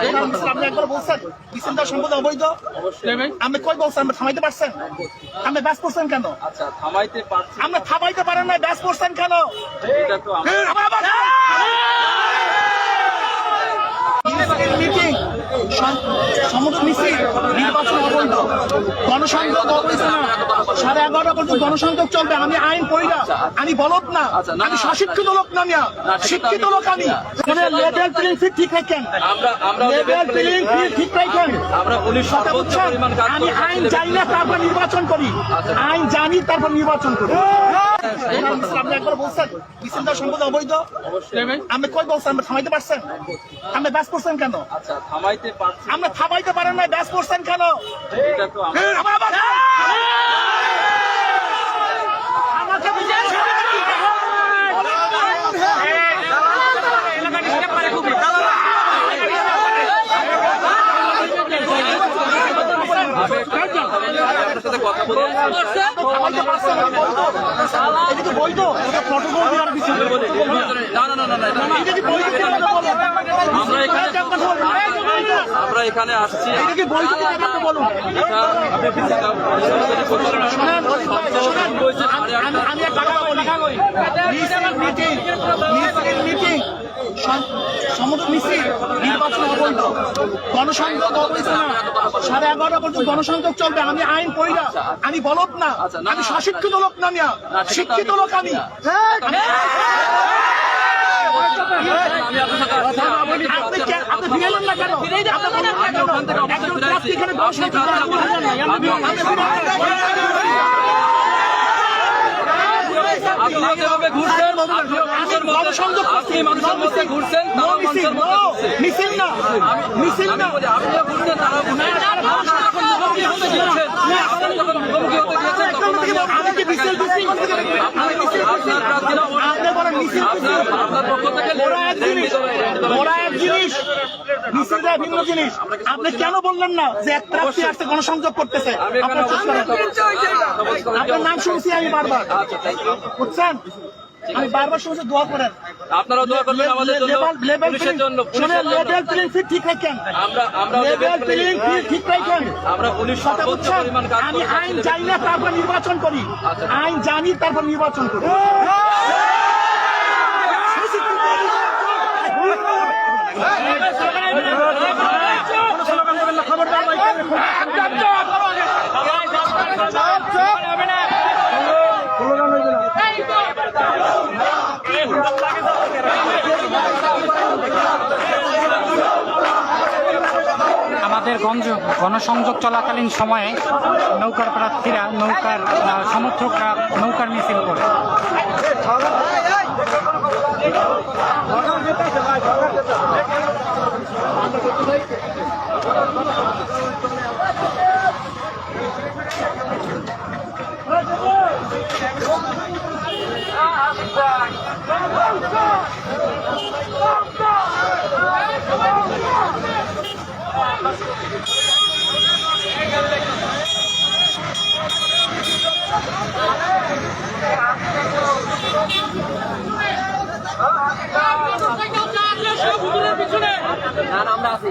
আপনি একবার বলছেন দেওয়া সম্পদ অবৈধ? আমি কই বলছেন? আপনি থামাইতে পারছেন? আপনি ব্যাস করছেন কেন? আচ্ছা থামাইতে পারছি। আপনি থামাইতে পারেন না ব্যাস করছেন কেন? এটা তো আমার- মিছিল নির্বাচন অবৈধ গণসংযোগ অবৈধ না সাড়ে এগারোটা পর্যন্ত গণসংযোগ চলবে আমি আইন পড়ি না আমি বলত না আচ্ছা, আমি সশিক্ষিত লোক না শিক্ষিত লোক আমি মানে লেভেল প্লেইং ফিল্ড ঠিক রাখেন লেভেল প্লেইং ফিল্ড ঠিক রাখেন আমি আইন জানি না তারপর নির্বাচন করি আচ্ছা। আইন জানি তারপর নির্বাচন করি আপনি একবার বলছেন দেওয়া সম্পদ অবৈধ আপনি কই বলছেন আপনি থামাইতে পারছেন? আপনি ব্যাস করছেন কেন? আচ্ছা থামাইতে পারছি। আপনি থামাইতে পারেন না ব্যাস করছেন কেন? এটা তো আমার- আমরা এখানে আমরা এখানে আসছি আমি একটা কথা বলি। মিটিং, মিটিং, সম- সমস্ত মিছিল নির্বাচন অবৈধ গণসংযোগ অবৈধ না সাড়ে এগারোটা পর্যন্ত গণসংযোগ চলবে আমি আইন পড়ি না আমি বলত না আচ্ছা, আমি সশিক্ষিত লোক না শিক্ষিত লোক আমি। আপনি তারাও মিছিল, না মিছিল না। আপনিও ঘুরছেন ঘুরছেন। আপনারা ভিন্ন জিনিস। আপনি কেন বললেন না যে এক প্রার্থী আসছে গণসংযোগ করতেছে? আপনার নাম শুনছি আমি বারবার। আচ্ছা বুঝছেন? আমি বারবার শুনছি দোয়া করেন। আপনারাও দোয়া করবেন আমাদের জন্য পুলিশের জন্য পুলিশের জন্য। লেভেল প্লেইং ফিল্ড ঠিক রাখেন। আমরা আমরা লেভেল প্লেইং ফিল্ড ঠিক রাখেন। আমরা পুলিশ কথা সর্বোচ্চ বুঝছেন? পরিমাণ কাজ আমি। আইন জানি না তারপর নির্বাচন করি। আচ্ছা। আইন জানি তারপর নির্বাচন করি। ভাই, আমাদের গঞ্জ গণসংযোগ চলাকালীন সময়ে নৌকার প্রার্থীরা নৌকার সমর্থকরা নৌকার মিছিল করে। না না আমরা আছি।